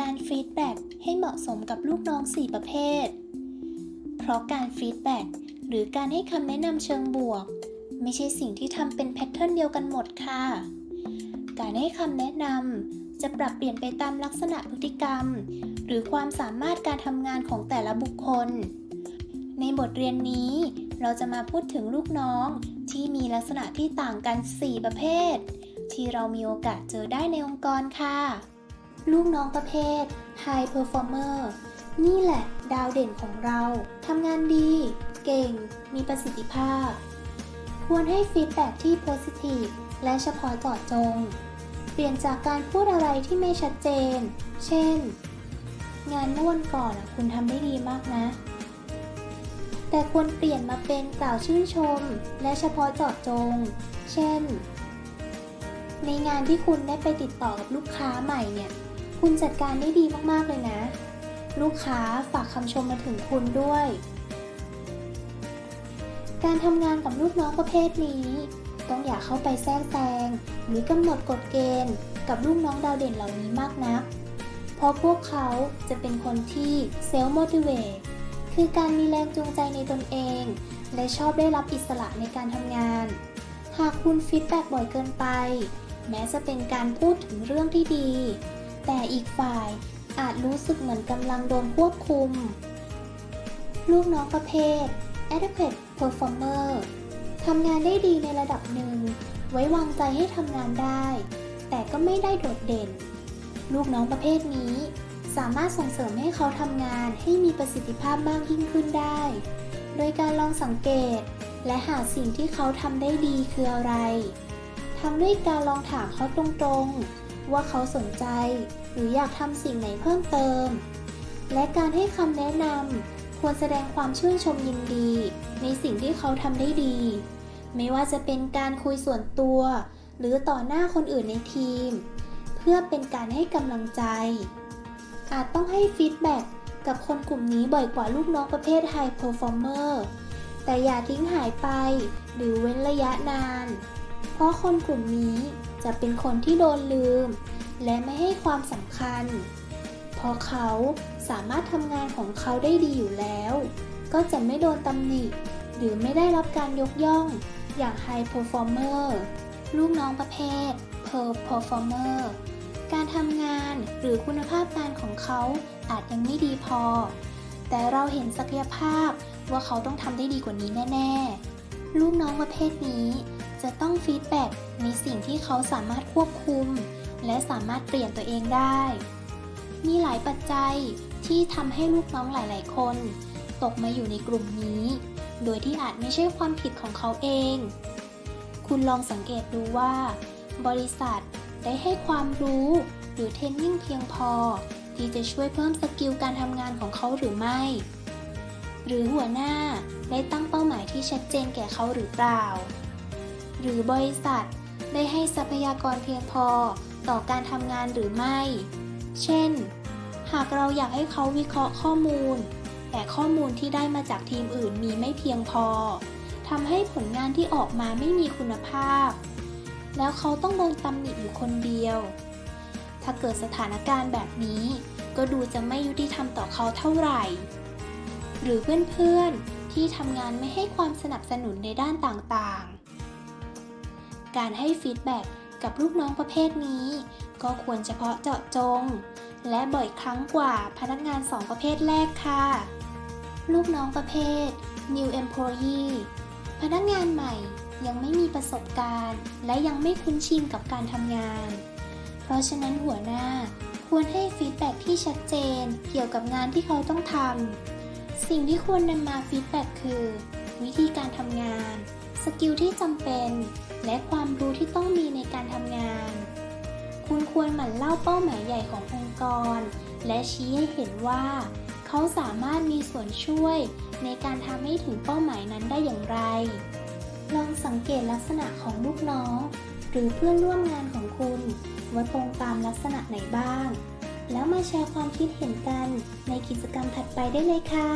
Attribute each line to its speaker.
Speaker 1: การฟีดแบ็กให้เหมาะสมกับลูกน้อง 4 ประเภท เพราะการฟีดแบ็กหรือการให้คำแนะนำเชิงบวก ไม่ใช่สิ่งที่ทำเป็นแพทเทิร์นเดียวกันหมดค่ะ การให้คำแนะนำจะปรับเปลี่ยนไปตามลักษณะพฤติกรรม หรือความสามารถการทำงานของแต่ละบุคคล ในบทเรียนนี้เราจะมาพูดถึงลูกน้องที่มีลักษณะที่ต่างกัน 4 ประเภท ที่เรามีโอกาสเจอได้ในองค์กรค่ะ ลูกน้องประเภท High Performer นี่แหละดาวเด่นของเรา ทำงานดี เก่ง มีประสิทธิภาพ ควรให้ฟีดแบ็กที่ positive และเฉพาะเจาะจง เปลี่ยนจากการพูดอะไรที่ไม่ชัดเจน เช่น งานเมื่อวันก่อนคุณทำได้ดีมากนะ แต่ควรเปลี่ยนมาเป็นกล่าวชื่นชม และเฉพาะเจาะจง เช่น ในงานที่คุณได้ไปติดต่อกับลูกค้าใหม่เนี่ย คุณจัดการได้ดีมากๆเลยนะ ลูกค้าฝากคำชมมาถึงคุณด้วย การทำงานกับลูกน้องประเภทนี้ ต้องอย่าเข้าไปแทรกแซงหรือกำหนดกฎเกณฑ์กับลูกน้องดาวเด่นเหล่านี้มากนัก เพราะพวกเขาจะเป็นคนที่เซลล์โมดิเวตคือการมีแรงจูงใจในตนเอง และชอบได้รับอิสระในการทำงาน หากคุณฟีดแบ็กบ่อยเกินไป แม้จะเป็นการพูดถึงเรื่องที่ดี แต่อีกฝ่ายอาจรู้สึกเหมือนกำลังโดนควบคุม ลูกน้องประเภท adequate performer ทำงานได้ดีในระดับหนึ่ง ไว้วางใจให้ทำงานได้ แต่ก็ไม่ได้โดดเด่น ลูกน้องประเภทนี้ สามารถส่งเสริมให้เขาทำงานให้มีประสิทธิภาพมากยิ่งขึ้นได้ โดยการลองสังเกต และหาสิ่งที่เขาทำได้ดีคืออะไรทำด้วยการลองถามเขาตรงๆ ว่าเขาสนใจ หรืออยากทำสิ่งไหนเพิ่มเติม และการให้คำแนะนำควรแสดงความชื่นชมยินดี ในสิ่งที่เขาทำได้ดี ไม่ว่าจะเป็นการคุยส่วนตัว หรือต่อหน้าคนอื่นในทีม เพื่อเป็นการให้กำลังใจ อาจต้องให้ฟีดแบ็กกับคนกลุ่มนี้บ่อยกว่าลูกน้องประเภท High Performer แต่อย่าทิ้งหายไป หรือเว้นระยะนาน เพราะคนกลุ่มนี้จะเป็นคนที่โดนลืม และไม่ให้ความสำคัญ เพราะเขาสามารถทำงานของเขาได้ดีอยู่แล้ว ก็จะไม่โดนตำหนิ หรือไม่ได้รับการยกย่องอย่าง High Performer ลูกน้องประเภท Per Performer การทำงานหรือคุณภาพงานของเขาอาจยังไม่ดีพอ แต่เราเห็นศักยภาพว่าเขาต้องทำได้ดีกว่านี้แน่ ๆ ลูกน้องประเภทนี้ จะต้องฟีดแบ็กในสิ่งที่เขาสามารถควบคุม และสามารถเปลี่ยนตัวเองได้ มีหลายปัจจัยที่ทำให้ลูกน้องหลาย ๆ คน ตกมาอยู่ในกลุ่มนี้ โดยที่อาจไม่ใช่ความผิดของเขาเอง คุณลองสังเกตดูว่า บริษัทได้ให้ความรู้หรือเทรนนิ่งเพียงพอ ที่จะช่วยเพิ่มสกิลการทำงานของเขาหรือไม่ หรือหัวหน้าได้ตั้งเป้าหมายที่ชัดเจนแก่เขาหรือเปล่า หรือบริษัท ได้ให้ทรัพยากรเพียงพอต่อการทำงานหรือไม่ เช่น หากเราอยากให้เขาวิเคราะห์ข้อมูล แต่ข้อมูลที่ได้มาจากทีมอื่นมีไม่เพียงพอทำให้ผลงานที่ออกมาไม่มีคุณภาพ แล้วเขาต้องโดนตำหนิอยู่คนเดียว ถ้าเกิดสถานการณ์แบบนี้ ก็ดูจะไม่ยุติธรรมต่อเขาเท่าไหร่ หรือเพื่อนๆที่ทำงานไม่ให้ความสนับสนุนในด้านต่างๆ การให้ฟีดแบ็กกับลูกน้องประเภทนี้ ก็ควรเฉพาะเจาะจง และบ่อยครั้งกว่าพนักงานสองประเภทแรกค่ะ ลูกน้องประเภท New Employee พนักงานใหม่ยังไม่มีประสบการณ์ และยังไม่คุ้นชินกับการทำงาน เพราะฉะนั้นหัวหน้าควรให้ฟีดแบ็กที่ชัดเจนเกี่ยวกับงานที่เขาต้องทำ สิ่งที่ควรนำมาฟีดแบ็กคือ วิธีการทำงาน สกิลที่จำเป็น และความรู้ที่ต้องมีในการทำงาน คุณควรหมั่นเล่าเป้าหมายใหญ่ขององค์กร และชี้ให้เห็นว่า เขาสามารถมีส่วนช่วย ในการทำให้ถึงเป้าหมายนั้นได้อย่างไร ลองสังเกตลักษณะของลูกน้อง หรือเพื่อนร่วมงานของคุณ ว่าตรงตามลักษณะไหนบ้าง แล้วมาแชร์ความคิดเห็นกันในกิจกรรมถัดไปได้เลยค่ะ